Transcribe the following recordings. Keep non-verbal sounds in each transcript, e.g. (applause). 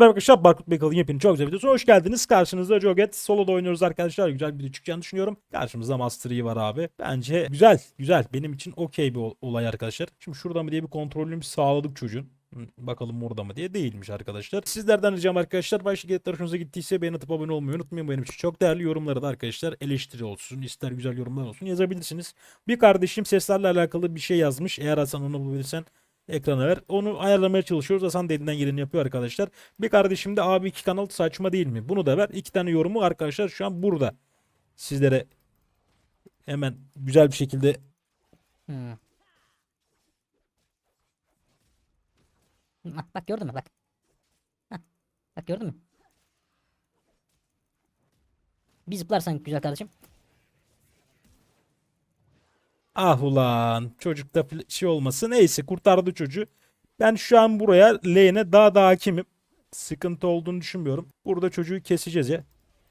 merhaba arkadaşlar. Barkut Bekal'ın yepyeni çok güzel videosuna hoş geldiniz. Karşınızda Joget. Solo'da oynuyoruz arkadaşlar. Güzel bir video çıkacağını düşünüyorum. Karşımızda Master Yi var abi. Bence güzel. Güzel. Benim için okey bir ol- olay arkadaşlar. Şimdi şurada mı diye bir kontrolümüzü sağladık çocuğun. Bakalım orada mı diye değilmiş arkadaşlar. Sizlerden ricam arkadaşlar başka editler hoşunuza gittiyse beğeni atıp abone olmayı unutmayın. Benim için çok değerli yorumları da arkadaşlar eleştiri olsun ister güzel yorumlar olsun yazabilirsiniz. Bir kardeşim seslerle alakalı bir şey yazmış. Eğer Hasan onu bulabilirsen ekrana ver. Onu ayarlamaya çalışıyoruz. Hasan da elinden geleni yapıyor arkadaşlar. Bir kardeşim de abi iki kanal saçma değil mi? Bunu da ver. İki tane yorumu arkadaşlar şu an burada. Sizlere hemen güzel bir şekilde Hmm. Bak, bak gördün mü bak. Hah, bak gördün mü? Bir zıplarsan güzel kardeşim. Ah ulan çocukta şey olması neyse kurtardı çocuğu. Ben şu an buraya lane'e daha da hakimim. Sıkıntı olduğunu düşünmüyorum. Burada çocuğu keseceğiz ya.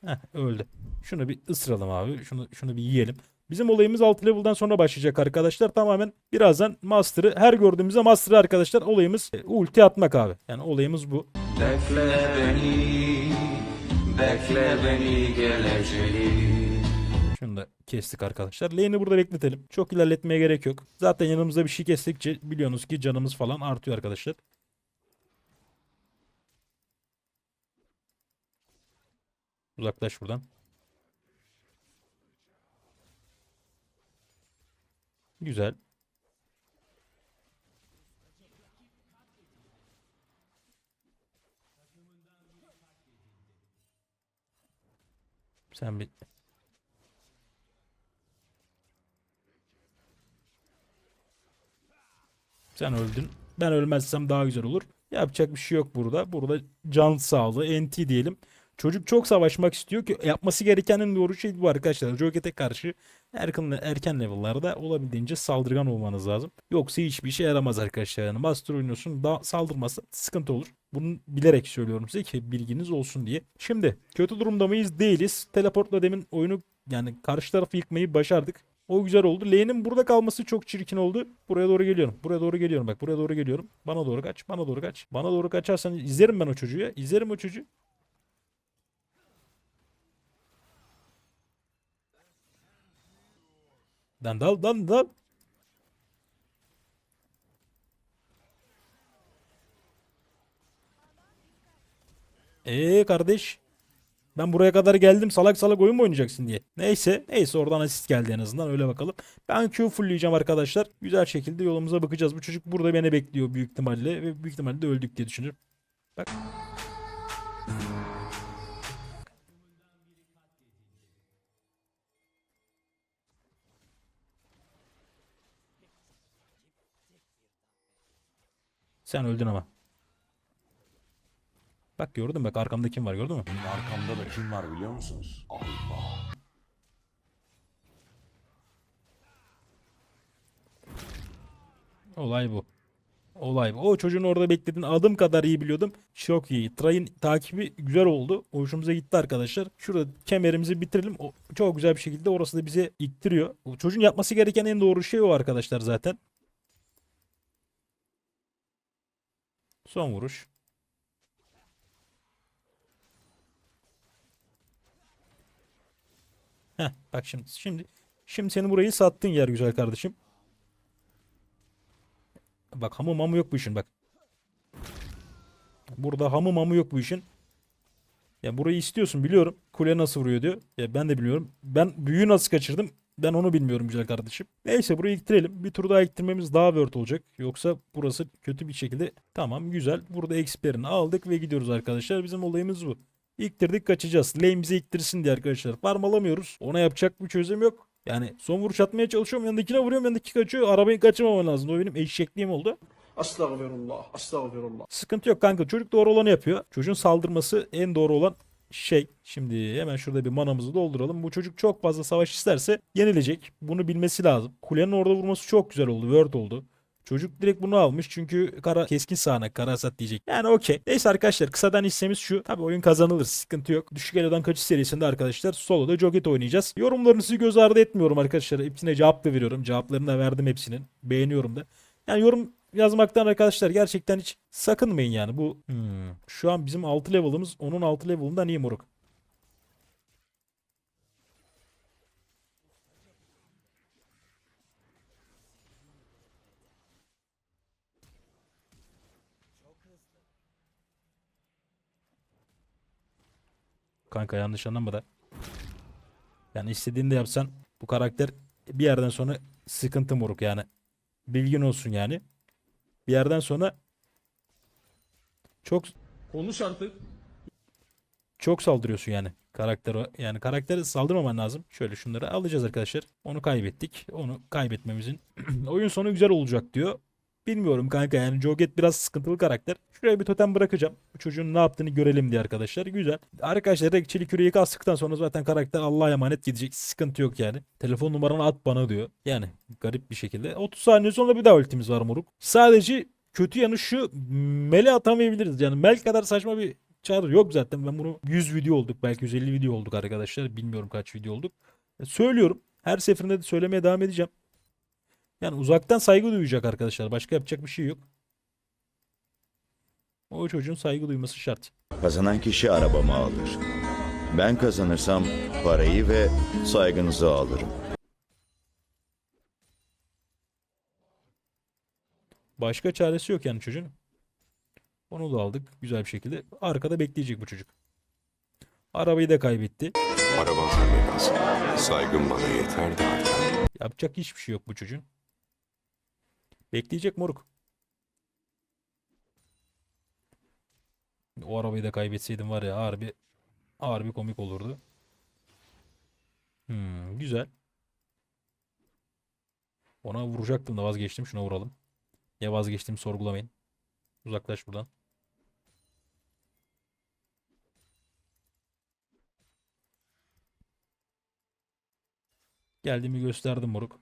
Heh, öldü. Şunu bir ısıralım abi. Şunu şunu bir yiyelim. Bizim olayımız 6 level'dan sonra başlayacak arkadaşlar. Tamamen birazdan Master'ı her gördüğümüzde Master'ı arkadaşlar olayımız e, ulti atmak abi. Yani olayımız bu. Bekle beni, bekle beni geleceğim. Şunu da kestik arkadaşlar. Lane'i burada bekletelim. Çok ilerletmeye gerek yok. Zaten yanımızda bir şey kestikçe biliyorsunuz ki canımız falan artıyor arkadaşlar. Uzaklaş buradan. Güzel. Sen bir Sen öldün. Ben ölmezsem daha güzel olur. Yapacak bir şey yok burada. Burada can sağlığı, NT diyelim. Çocuk çok savaşmak istiyor ki yapması gerekenin doğru şey bu arkadaşlar. Joget'e karşı erken, erken level'larda olabildiğince saldırgan olmanız lazım. Yoksa hiçbir işe yaramaz arkadaşlar. Yani Master oynuyorsun da saldırmazsa sıkıntı olur. Bunu bilerek söylüyorum size ki bilginiz olsun diye. Şimdi kötü durumda mıyız? Değiliz. Teleportla demin oyunu yani karşı tarafı yıkmayı başardık. O güzel oldu. Lane'in burada kalması çok çirkin oldu. Buraya doğru geliyorum. Buraya doğru geliyorum. Bak buraya doğru geliyorum. Bana doğru kaç. Bana doğru kaç. Bana doğru kaçarsan izlerim ben o çocuğu ya. İzlerim o çocuğu. Lan dal lan dal. Eee kardeş. Ben buraya kadar geldim salak salak oyun mu oynayacaksın diye. Neyse. Neyse oradan asist geldi en azından öyle bakalım. Ben Q fullleyeceğim arkadaşlar. Güzel şekilde yolumuza bakacağız. Bu çocuk burada beni bekliyor büyük ihtimalle. Ve büyük ihtimalle de öldük diye düşünüyorum. Bak. Sen öldün ama. Bak gördün mü? Bak arkamda kim var gördün mü? Benim arkamda da kim var biliyor musunuz? Allah. Olay bu. Olay bu. O çocuğun orada beklediğin adım kadar iyi biliyordum. Çok iyi. Tray'ın takibi güzel oldu. Hoşumuza gitti arkadaşlar. Şurada kemerimizi bitirelim. O, çok güzel bir şekilde orası da bize ittiriyor. O çocuğun yapması gereken en doğru şey o arkadaşlar zaten. Son vuruş. Heh, bak şimdi şimdi şimdi seni burayı sattın yer güzel kardeşim. Bak hamı mamı yok bu işin bak. Burada hamı mamı yok bu işin. Ya burayı istiyorsun biliyorum. Kule nasıl vuruyor diyor. Ya ben de biliyorum. Ben büyüğü nasıl kaçırdım? Ben onu bilmiyorum güzel kardeşim. Neyse burayı iktirelim. Bir tur daha iktirmemiz daha word olacak. Yoksa burası kötü bir şekilde. Tamam güzel. Burada expert'ini aldık ve gidiyoruz arkadaşlar. Bizim olayımız bu. İktirdik kaçacağız. Lane bize iktirsin diye arkadaşlar. Farm alamıyoruz. Ona yapacak bir çözüm yok. Yani son vuruş atmaya çalışıyorum. Yanındakine vuruyorum. Yanındaki kaçıyor. Arabayı kaçırmamam lazım. O benim eşekliğim oldu. Estağfirullah, estağfirullah. Sıkıntı yok kanka. Çocuk doğru olanı yapıyor. Çocuğun saldırması en doğru olan şey. Şimdi hemen şurada bir manamızı dolduralım. Bu çocuk çok fazla savaş isterse yenilecek. Bunu bilmesi lazım. Kulenin orada vurması çok güzel oldu. Word oldu. Çocuk direkt bunu almış çünkü kara keskin sağanak kara hasat diyecek. Yani okey. Neyse arkadaşlar kısadan hissemiz şu. Tabi oyun kazanılır sıkıntı yok. Düşük elodan kaçış serisinde arkadaşlar soloda Joget oynayacağız. Yorumlarınızı göz ardı etmiyorum arkadaşlar. Hepsine cevap da veriyorum. Cevaplarını da verdim hepsinin. Beğeniyorum da. Yani yorum yazmaktan arkadaşlar gerçekten hiç sakınmayın yani. Bu hmm, şu an bizim 6 level'ımız onun 6 level'ından iyi moruk. Kanka yanlış anlama da. Yani istediğini de yapsan bu karakter bir yerden sonra sıkıntı moruk yani. Bilgin olsun yani. Bir yerden sonra çok Konuş artık. çok saldırıyorsun yani. Karakter yani karakteri saldırmaman lazım. Şöyle şunları alacağız arkadaşlar. Onu kaybettik. Onu kaybetmemizin (clears throat) oyun sonu güzel olacak diyor. Bilmiyorum kanka yani Joget biraz sıkıntılı karakter. Şuraya bir totem bırakacağım. Bu çocuğun ne yaptığını görelim diye arkadaşlar. Güzel. Arkadaşlar rekçeli küreyi kastıktan sonra zaten karakter Allah'a emanet gidecek. Sıkıntı yok yani. Telefon numaranı at bana diyor. Yani garip bir şekilde. 30 saniye sonra bir daha ultimiz var moruk. Sadece kötü yanı şu mele atamayabiliriz. Yani mel kadar saçma bir çağrı yok zaten. Ben bunu 100 video olduk. Belki 150 video olduk arkadaşlar. Bilmiyorum kaç video olduk. Söylüyorum. Her seferinde de söylemeye devam edeceğim. Yani uzaktan saygı duyacak arkadaşlar. Başka yapacak bir şey yok. O çocuğun saygı duyması şart. Kazanan kişi arabamı alır. Ben kazanırsam parayı ve saygınızı alırım. Başka çaresi yok yani çocuğun. Onu da aldık güzel bir şekilde. Arkada bekleyecek bu çocuk. Arabayı da kaybetti. Araban sende kalsın. Saygın bana yeter de artar. Yapacak hiçbir şey yok bu çocuğun. Bekleyecek moruk. O arabayı da kaybetseydim var ya harbi harbi komik olurdu. Hmm, güzel. Ona vuracaktım da vazgeçtim. Şuna vuralım. Ya vazgeçtim sorgulamayın. Uzaklaş buradan. Geldiğimi gösterdim moruk.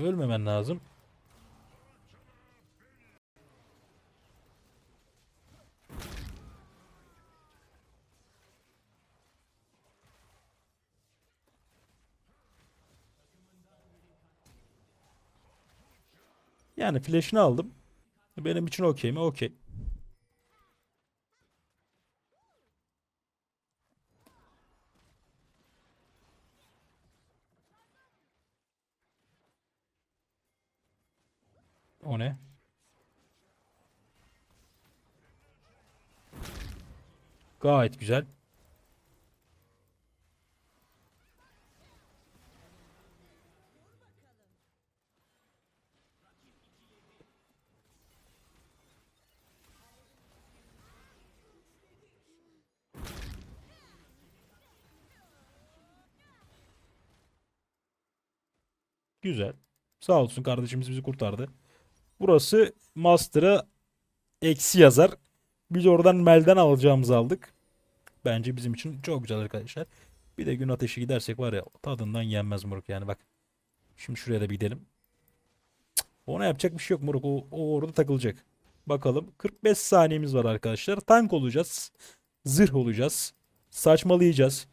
Ölmemen lazım. Yani flash'ını aldım. Benim için okey mi? Okey. O ne? Gayet güzel. Güzel. Sağ olsun kardeşimiz bizi kurtardı. Burası Master'a eksi yazar. Biz oradan Mel'den alacağımızı aldık. Bence bizim için çok güzel arkadaşlar. Bir de gün ateşi gidersek var ya tadından yenmez moruk yani bak. Şimdi şuraya da bir gidelim. Ona yapacak bir şey yok moruk. O, o orada takılacak. Bakalım. 45 saniyemiz var arkadaşlar. Tank olacağız. Zırh olacağız. Saçmalayacağız.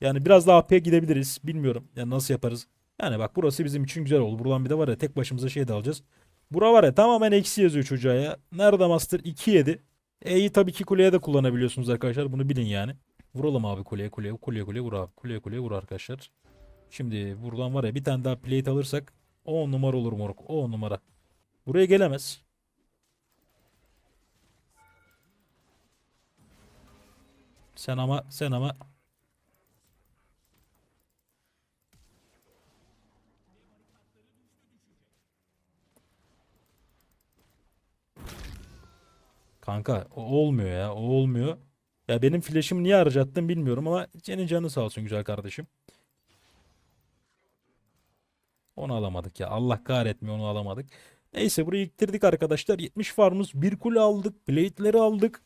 Yani biraz daha AP gidebiliriz. Bilmiyorum. Yani nasıl yaparız. Yani bak burası bizim için güzel oldu. Buradan bir de var ya tek başımıza şey de alacağız. Bura var ya tamamen eksi yazıyor çocuğa ya. Nerede Master 2 yedi. E'yi tabii ki kuleye de kullanabiliyorsunuz arkadaşlar. Bunu bilin yani. Vuralım abi kuleye kuleye kuleye kuleye vur abi. Kuleye kuleye vur arkadaşlar. Şimdi buradan var ya bir tane daha plate alırsak 10 numara olur moruk. 10 numara. Buraya gelemez. Sen ama sen ama Kanka olmuyor ya. O olmuyor. Ya benim flash'ımı niye harcattın bilmiyorum ama senin canı sağ olsun güzel kardeşim. Onu alamadık ya. Allah kahretmiyor onu alamadık. Neyse burayı yıktırdık arkadaşlar. 70 farmımız bir kule aldık. Blade'leri aldık.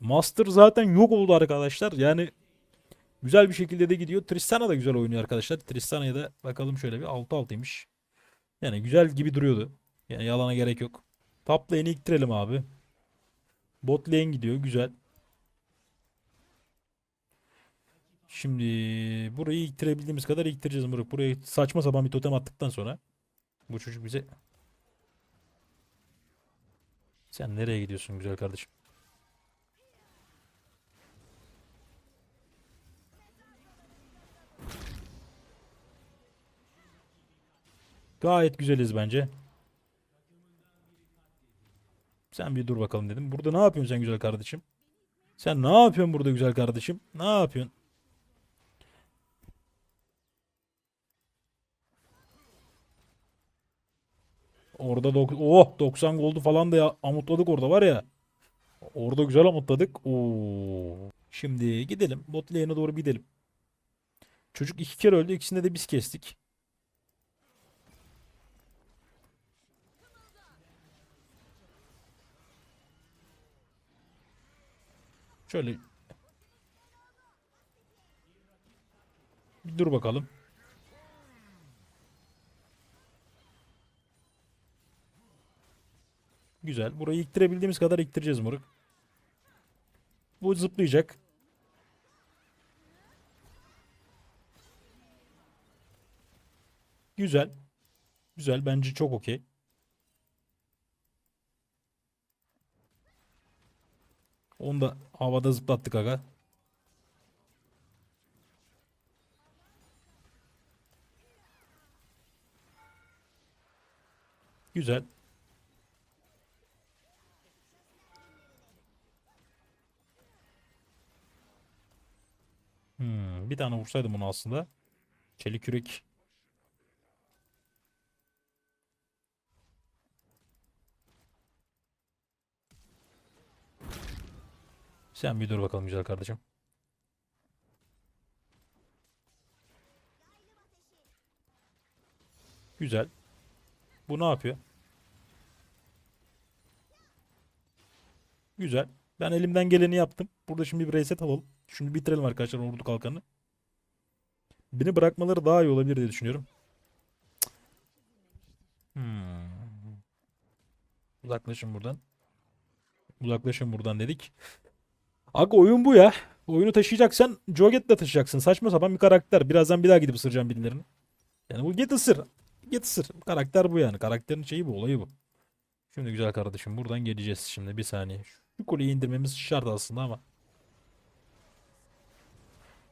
Master zaten yok oldu arkadaşlar. Yani güzel bir şekilde de gidiyor. Tristana da güzel oynuyor arkadaşlar. Tristana'ya da bakalım şöyle bir 6-6'ymış. Yani güzel gibi duruyordu. Yani yalana gerek yok. Top lane'i iktirelim abi. Bot lane gidiyor. Güzel. Şimdi burayı iktirebildiğimiz kadar iktireceğiz Muruk. Buraya saçma sapan bir totem attıktan sonra bu çocuk bize Sen nereye gidiyorsun güzel kardeşim? Gayet güzeliz bence. Sen bir dur bakalım dedim. Burada ne yapıyorsun sen güzel kardeşim? Sen ne yapıyorsun burada güzel kardeşim? Ne yapıyorsun? Orada dok oh 90 goldu falan da ya amutladık orada var ya. Orada güzel amutladık. Oo. Şimdi gidelim. Bot lane'e doğru gidelim. Çocuk iki kere öldü. İkisinde de biz kestik. Şöyle bir dur bakalım. Güzel. Burayı iktirebildiğimiz kadar iktireceğiz moruk. Bu zıplayacak. Güzel. Güzel. Bence çok okey. Onu da havada zıplattık aga. Güzel. Hmm, bir tane vursaydım onu aslında. Çelik yürek. Sen bir dur bakalım güzel kardeşim. Güzel. Bu ne yapıyor? Güzel. Ben elimden geleni yaptım. Burada şimdi bir reset alalım. Şunu bitirelim arkadaşlar ordu kalkanı. Beni bırakmaları daha iyi olabilir diye düşünüyorum. Hmm. Uzaklaşın buradan. Uzaklaşın buradan dedik. Aga oyun bu ya. Oyunu taşıyacaksan Joget de taşıyacaksın. Saçma sapan bir karakter. Birazdan bir daha gidip ısıracağım birilerini. Yani bu git ısır. Git ısır. Karakter bu yani. Karakterin şeyi bu. Olayı bu. Şimdi güzel kardeşim buradan geleceğiz şimdi bir saniye. Şu kuleyi indirmemiz şart aslında ama.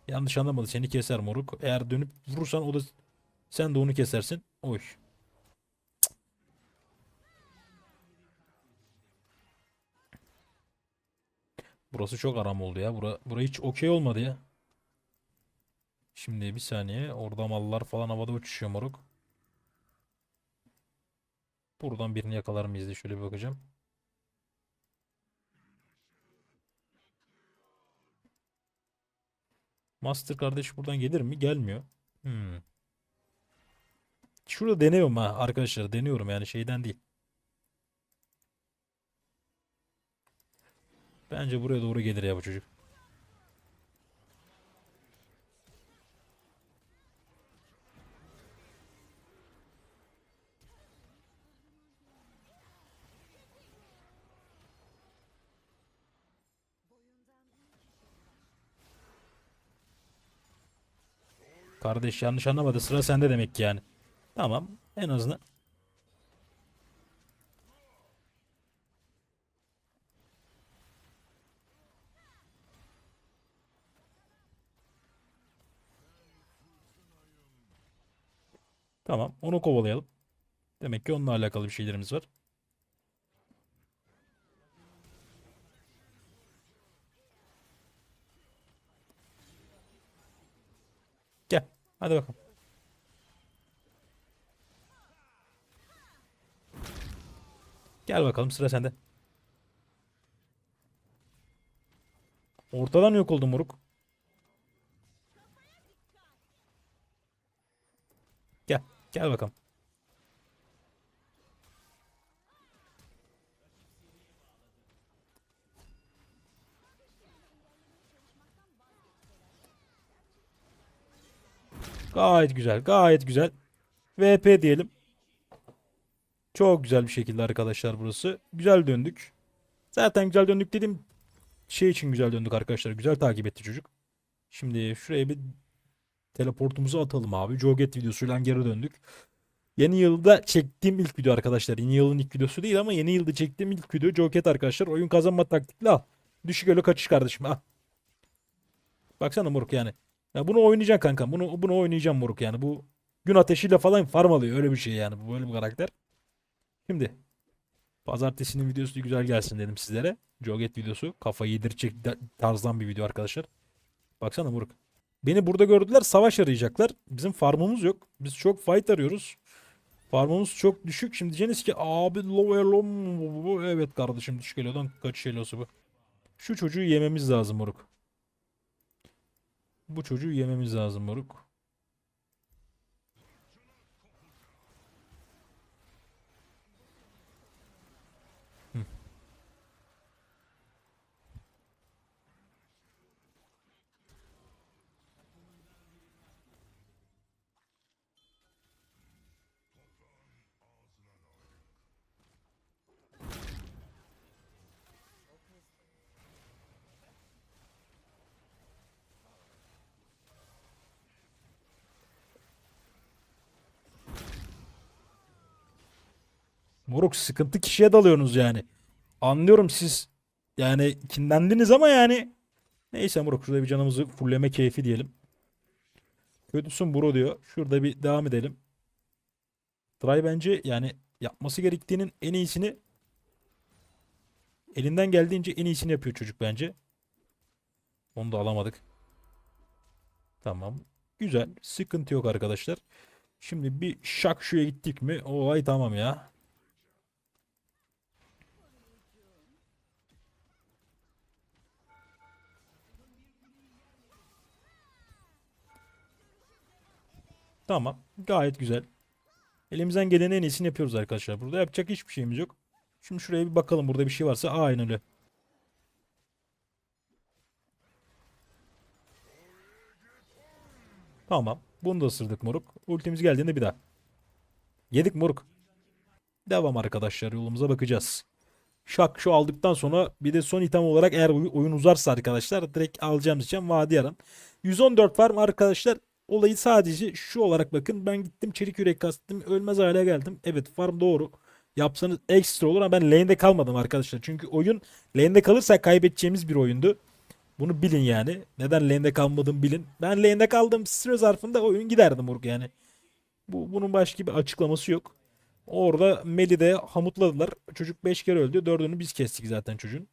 Yanlış anlamadı seni keser moruk. Eğer dönüp vurursan o da sen de onu kesersin. Oy. Burası çok aram oldu ya. Bura, bura hiç okey olmadı ya. Şimdi bir saniye. Orada mallar falan havada uçuşuyor moruk. Buradan birini yakalar mıyız diye şöyle bir bakacağım. Master kardeş buradan gelir mi? Gelmiyor. Hmm. Şurada deniyorum ha arkadaşlar. Deniyorum yani şeyden değil. Bence buraya doğru gelir ya bu çocuk. Kardeş yanlış anlamadı. Sıra sende demek ki yani. Tamam. En azından. Tamam. Onu kovalayalım. Demek ki onunla alakalı bir şeylerimiz var. Gel. Hadi bakalım. Gel bakalım sıra sende. Ortadan yok oldu moruk. Gel. Bakalım. Gayet güzel. Gayet güzel. VP diyelim. Çok güzel bir şekilde arkadaşlar burası. Güzel döndük. Zaten güzel döndük dedim. Şey için güzel döndük arkadaşlar. Güzel takip etti çocuk. Şimdi şuraya bir teleportumuzu atalım abi. Joget videosuyla geri döndük. Yeni yılda çektiğim ilk video arkadaşlar. Yeni yılın ilk videosu değil ama yeni yılda çektiğim ilk video Joket arkadaşlar. Oyun kazanma taktikli al. Düşük öyle kaçış kardeşim al. Baksana moruk yani. Ya bunu oynayacaksın kanka. Bunu bunu oynayacağım moruk yani. Bu gün ateşiyle falan farm alıyor. Öyle bir şey yani. Bu böyle bir karakter. Şimdi pazartesinin videosu güzel gelsin dedim sizlere. Joget videosu. Kafayı yedirecek tarzdan bir video arkadaşlar. Baksana moruk. Beni burada gördüler savaş arayacaklar. Bizim farmımız yok. Biz çok fight arıyoruz. Farmımız çok düşük. Şimdi diyeceksiniz ki abi low? Evet kardeşim düşük elo'dan kaçış elosu bu. Şu çocuğu yememiz lazım moruk. Bu çocuğu yememiz lazım moruk. Moruk sıkıntı kişiye dalıyorsunuz yani. Anlıyorum siz yani kinlendiniz ama yani neyse moruk şurada bir canımızı fulleme keyfi diyelim. Kötüsün bro diyor. Şurada bir devam edelim. Try bence yani yapması gerektiğinin en iyisini elinden geldiğince en iyisini yapıyor çocuk bence. Onu da alamadık. Tamam. Güzel. Sıkıntı yok arkadaşlar. Şimdi bir şak şuya gittik mi? Olay tamam ya. Tamam. Gayet güzel. Elimizden gelenin en iyisini yapıyoruz arkadaşlar. Burada yapacak hiçbir şeyimiz yok. Şimdi şuraya bir bakalım. Burada bir şey varsa. Aynen öyle. Tamam. Bunu da ısırdık moruk. Ultimiz geldiğinde bir daha. Yedik moruk. Devam arkadaşlar. Yolumuza bakacağız. Şak şu aldıktan sonra bir de son item olarak eğer oy- oyun uzarsa arkadaşlar direkt alacağımız için vadi yaran. 114 farm arkadaşlar. Olayı sadece şu olarak bakın. Ben gittim çelik yürek kastım. Ölmez hale geldim. Evet farm doğru. Yapsanız ekstra olur ama ben lane'de kalmadım arkadaşlar. Çünkü oyun lane'de kalırsak kaybedeceğimiz bir oyundu. Bunu bilin yani. Neden lane'de kalmadım bilin. Ben lane'de kaldım süre zarfında oyun giderdi moruk yani. Bu, bunun başka bir açıklaması yok. Orada Meli'de hamutladılar. Çocuk 5 kere öldü. Dördünü biz kestik zaten çocuğun.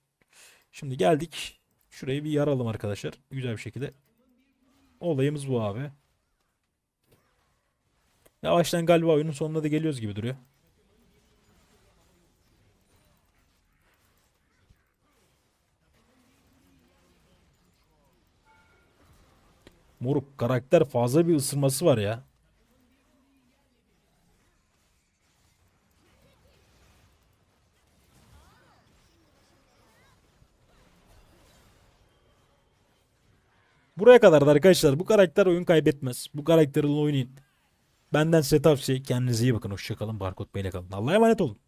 Şimdi geldik. Şurayı bir yaralım arkadaşlar. Güzel bir şekilde. Olayımız bu abi. Yavaştan galiba oyunun sonuna da geliyoruz gibi duruyor. Moruk karakter fazla bir ısırması var ya. Buraya kadar da arkadaşlar bu karakter oyun kaybetmez. Bu karakterle oynayın. Benden size tavsiye kendinize iyi bakın. Hoşçakalın. Barkod Bey'le kalın. Allah'a emanet olun.